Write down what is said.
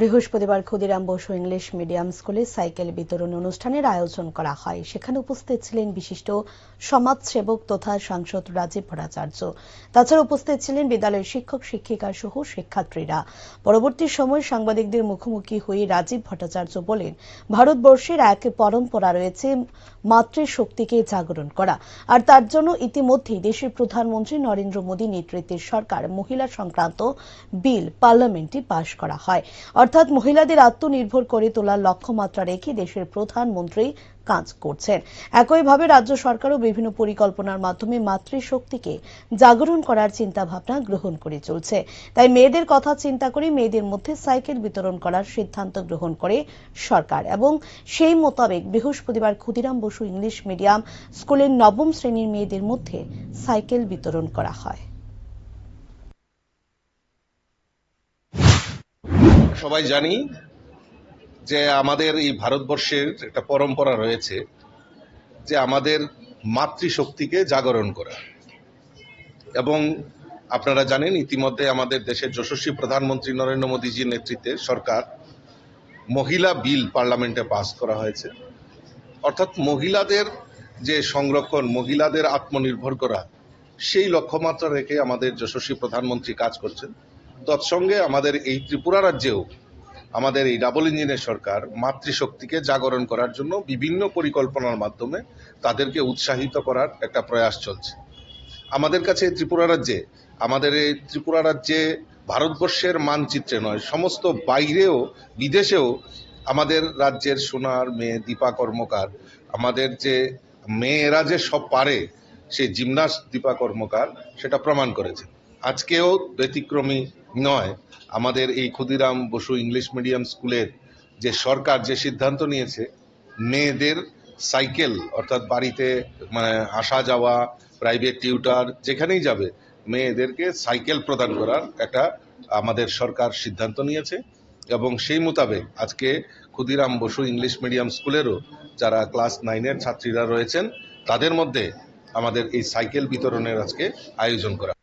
বৃহস্পতিবার Khudiram Basu English medium স্কুলে cycle বিতরণ অনুষ্ঠানের আয়োজন করা হয়। সেখানে উপস্থিত ছিলেন বিশিষ্ট সমাজসেবক তথা সাংসদ রাজীব ভট্টাচার্য। তাছাড়া উপস্থিত ছিলেন বিদ্যালয়ের শিক্ষক, শিক্ষিকা সহ শিক্ষার্থীরা। পরবর্তী সময় সাংবাদিকদের মুখোমুখি হয়ে রাজীব ভট্টাচার্য বলেন, ভারতবর্ষের এক পরম্পরা রয়েছে মাতৃশক্তিকে জাগরণ করা। আর তার জন্য ইতিমধ্যেই দেশের প্রধানমন্ত্রী নরেন্দ্র মোদী নেতৃত্বের সরকার, মহিলা সংক্রান্ত বিল পার্লামেন্টে পাশ করা হয়। অর্থাৎ মহিলাদের আত্মনির্ভর করে তোলার লক্ষ্যমাত্রা রেখে দেশের প্রধানমন্ত্রী কাজ করছেন। একইভাবে রাজ্য সরকারও বিভিন্ন পরিকল্পনার মাধ্যমে মাতৃশক্তিকে জাগরণ করার চিন্তাভাবনা গ্রহণ করে চলছে। তাই মেয়েদের কথা চিন্তা করে মেয়েদের মধ্যে সাইকেল বিতরণ করার সিদ্ধান্ত গ্রহণ করে সরকার এবং সেই মোতাবেক বৃহস্পতিবার ক্ষুদিরাম বসু ইংলিশ মিডিয়াম স্কুলের নবম শ্রেণির মেয়েদের মধ্যে সাইকেল বিতরণ করা হয়। সবাই জানি যে আমাদের এই ভারতবর্ষের একটা পরম্পরা রয়েছে যে আমাদের মাতৃশক্তিকে জাগরণ করা। এবং আপনারা জানেন, ইতিমধ্যে আমাদের দেশের যশস্বী প্রধানমন্ত্রী নরেন্দ্র মোদীজির নেতৃত্বে সরকার মহিলা বিল পার্লামেন্টে পাস করা হয়েছে। অর্থাৎ মহিলাদের যে সংরক্ষণ, মহিলাদের আত্মনির্ভর করা, সেই লক্ষ্যমাত্রা রেখে আমাদের যশস্বী প্রধানমন্ত্রী কাজ করছেন। তৎসঙ্গে আমাদের এই ত্রিপুরা রাজ্যেও আমাদের এই ডাবল ইঞ্জিনের সরকার মাতৃশক্তিকে জাগরণ করার জন্য বিভিন্ন পরিকল্পনার মাধ্যমে তাদেরকে উৎসাহিত করার একটা প্রয়াস চলছে। আমাদের কাছে ত্রিপুরা রাজ্যে, আমাদের এই ত্রিপুরা রাজ্যে ভারতবর্ষের মানচিত্রে নয়, সমস্ত বাইরেও, বিদেশেও আমাদের রাজ্যের সোনার মেয়ে দীপা কর্মকার, আমাদের যে মেয়েরা যে সব পারে, সেই জিমনাস্ট দীপা কর্মকার সেটা প্রমাণ করেছে। আজকেও ব্যতিক্রমী নয়। আমাদের এই ক্ষুদিরাম বসু ইংলিশ মিডিয়াম স্কুলের যে সরকার যে সিদ্ধান্ত নিয়েছে, মেয়েদের সাইকেল, অর্থাৎ বাড়িতে মানে আসা যাওয়া, প্রাইভেট টিউটার, যেখানেই যাবে, মেয়েদেরকে সাইকেল প্রদান করার একটা আমাদের সরকার সিদ্ধান্ত নিয়েছে এবং সেই মোতাবেক আজকে ক্ষুদিরাম বসু ইংলিশ মিডিয়াম স্কুলেরও যারা ক্লাস নাইনের ছাত্রীরা রয়েছেন, তাদের মধ্যে আমাদের এই সাইকেল বিতরণের আজকে আয়োজন করা